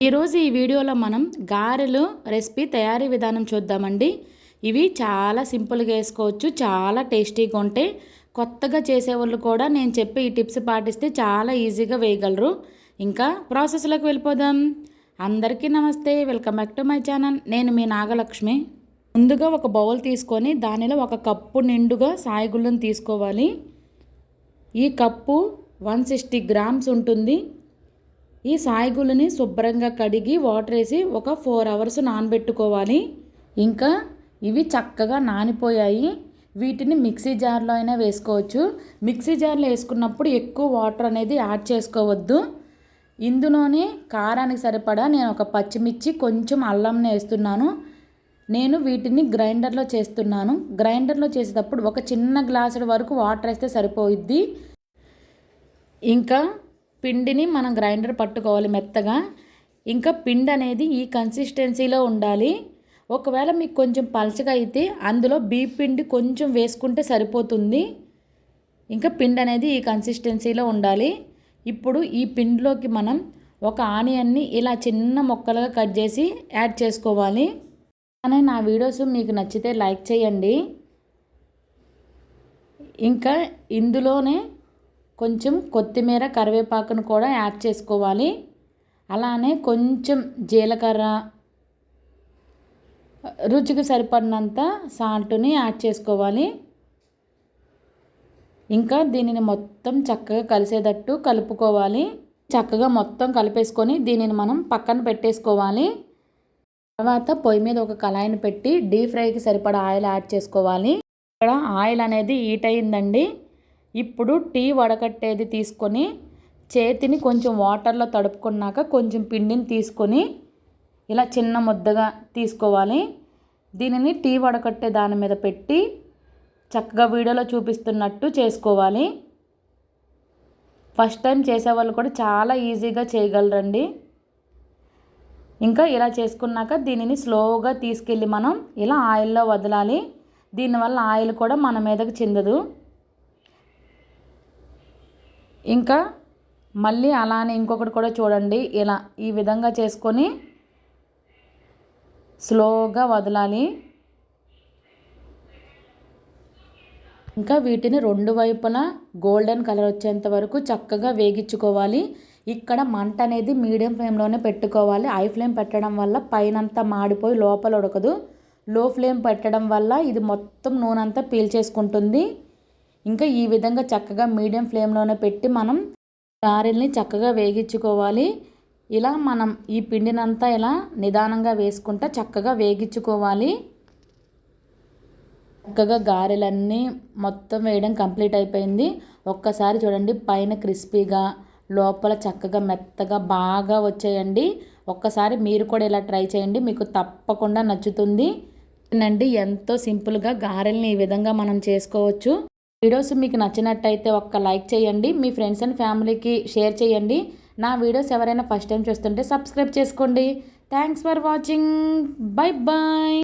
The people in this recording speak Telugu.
ఈరోజు ఈ వీడియోలో మనం గారెలు రెసిపీ తయారీ విధానం చూద్దామండి. ఇవి చాలా సింపుల్గా వేసుకోవచ్చు చాలా టేస్టీగా ఉంటాయి కొత్తగా చేసేవాళ్ళు కూడా నేను చెప్పే ఈ టిప్స్ పాటిస్తే చాలా ఈజీగా వేయగలరు. ఇంకా ప్రాసెస్లోకి వెళ్ళిపోదాం. అందరికీ నమస్తే welcome back to my channel. నేను మీ నాగలక్ష్మి. ముందుగా ఒక బౌల్ తీసుకొని దానిలో ఒక కప్పు నిండుగా సాయిగుళ్ళను తీసుకోవాలి. ఈ కప్పు వన్ సిక్స్టీ గ్రామ్స్ ఉంటుంది. ఈ సాయిగులని శుభ్రంగా కడిగి వాటర్ వేసి ఒక ఫోర్ అవర్స్ నానబెట్టుకోవాలి. ఇంకా ఇవి చక్కగా నానిపోయాయి. వీటిని మిక్సీ జార్లో అయినా వేసుకోవచ్చు. మిక్సీ జార్లో వేసుకున్నప్పుడు ఎక్కువ వాటర్ అనేది యాడ్ చేసుకోవద్దు. ఇందులోనే కారానికి సరిపడా నేను ఒక పచ్చిమిర్చి కొంచెం అల్లంని వేస్తున్నాను. నేను వీటిని గ్రైండర్లో చేస్తున్నాను. గ్రైండర్లో చేసేటప్పుడు ఒక చిన్న గ్లాసుల వరకు వాటర్ వేస్తే సరిపోయిద్ది. ఇంకా పిండిని మనం గ్రైండర్ పట్టుకోవాలి మెత్తగా. ఇంకా పిండి అనేది ఈ కన్సిస్టెన్సీలో ఉండాలి. ఒకవేళ మీకు కొంచెం పలచగా అయితే అందులో బీ పిండి కొంచెం వేసుకుంటే సరిపోతుంది. ఇంకా పిండి అనేది ఈ కన్సిస్టెన్సీలో ఉండాలి. ఇప్పుడు ఈ పిండిలోకి మనం ఒక ఆనియన్ని ఇలా చిన్న ముక్కలుగా కట్ చేసి యాడ్ చేసుకోవాలి. అనే నా వీడియోస్ మీకు నచ్చితే లైక్ చేయండి. ఇంకా ఇందులోనే కొంచెం కొత్తిమీర కరివేపాకును కూడా యాడ్ చేసుకోవాలి. అలానే కొంచెం జీలకర్ర రుచికి సరిపడినంత సాల్ట్ని యాడ్ చేసుకోవాలి. ఇంకా దీనిని మొత్తం చక్కగా కలిసేటట్టు కలుపుకోవాలి. చక్కగా మొత్తం కలిపేసుకొని దీనిని మనం పక్కన పెట్టేసుకోవాలి. తర్వాత పొయ్యి మీద ఒక కళాయిని పెట్టి డీప్ ఫ్రైకి సరిపడా ఆయిల్ యాడ్ చేసుకోవాలి. ఇక్కడ ఆయిల్ అనేది హీట్ అయిందండి ఇప్పుడు టీ వడకట్టేది తీసుకొని చేతిని కొంచెం వాటర్లో తడుపుకున్నాక కొంచెం పిండిని తీసుకొని ఇలా చిన్న ముద్దగా తీసుకోవాలి. దీనిని టీ వడకట్టే దాని మీద పెట్టి చక్కగా వీడియోలో చూపిస్తున్నట్టు చేసుకోవాలి. ఫస్ట్ టైం చేసేవాళ్ళు కూడా చాలా ఈజీగా చేయగలరండి. ఇంకా ఇలా చేసుకున్నాక దీనిని స్లోగా తీసుకెళ్ళి మనం ఇలా ఆయిల్లో వదలాలి. దీనివల్ల ఆయిల్ కూడా మన మీదకి చెందదు. ఇంకా మళ్ళీ అలానే ఇంకొకటి కూడా చూడండి. ఇలా ఈ విధంగా చేసుకొని స్లోగా వదలాలి. ఇంకా వీటిని రెండు వైపులా గోల్డెన్ కలర్ వచ్చేంత వరకు చక్కగా వేగించుకోవాలి. ఇక్కడ మంట అనేది మీడియం ఫ్లేమ్లోనే పెట్టుకోవాలి. హై ఫ్లేమ్ పెట్టడం వల్ల పైనంతా మాడిపోయి లోపల ఉడకదు. లో ఫ్లేమ్ పెట్టడం వల్ల ఇది మొత్తం నూనె అంతా పీల్చేసుకుంటుంది ఇంకా ఈ విధంగా చక్కగా మీడియం ఫ్లేమ్లోనే పెట్టి మనం గారెల్ని చక్కగా వేగించుకోవాలి. ఇలా మనం ఈ పిండినంతా ఇలా నిదానంగా వేసుకుంటా చక్కగా వేగించుకోవాలి. చక్కగా గారెలన్నీ మొత్తం వేయడం కంప్లీట్ అయిపోయింది. ఒక్కసారి చూడండి పైన క్రిస్పీగా లోపల చక్కగా మెత్తగా బాగా వచ్చాయండి. ఒక్కసారి మీరు కూడా ఇలా ట్రై చేయండి మీకు తప్పకుండా నచ్చుతుంది. నండి ఎంతో సింపుల్గా గారెల్ని ఈ విధంగా మనం చేసుకోవచ్చు. వీడియోస్ మీకు నచ్చినట్టయితే ఒక్క లైక్ చేయండి మీ ఫ్రెండ్స్ అండ్ ఫ్యామిలీకి షేర్ చేయండి. నా వీడియోస్ ఎవరైనా ఫస్ట్ టైం చూస్తుంటే సబ్స్క్రైబ్ చేసుకోండి. Thanks for watching. Bye bye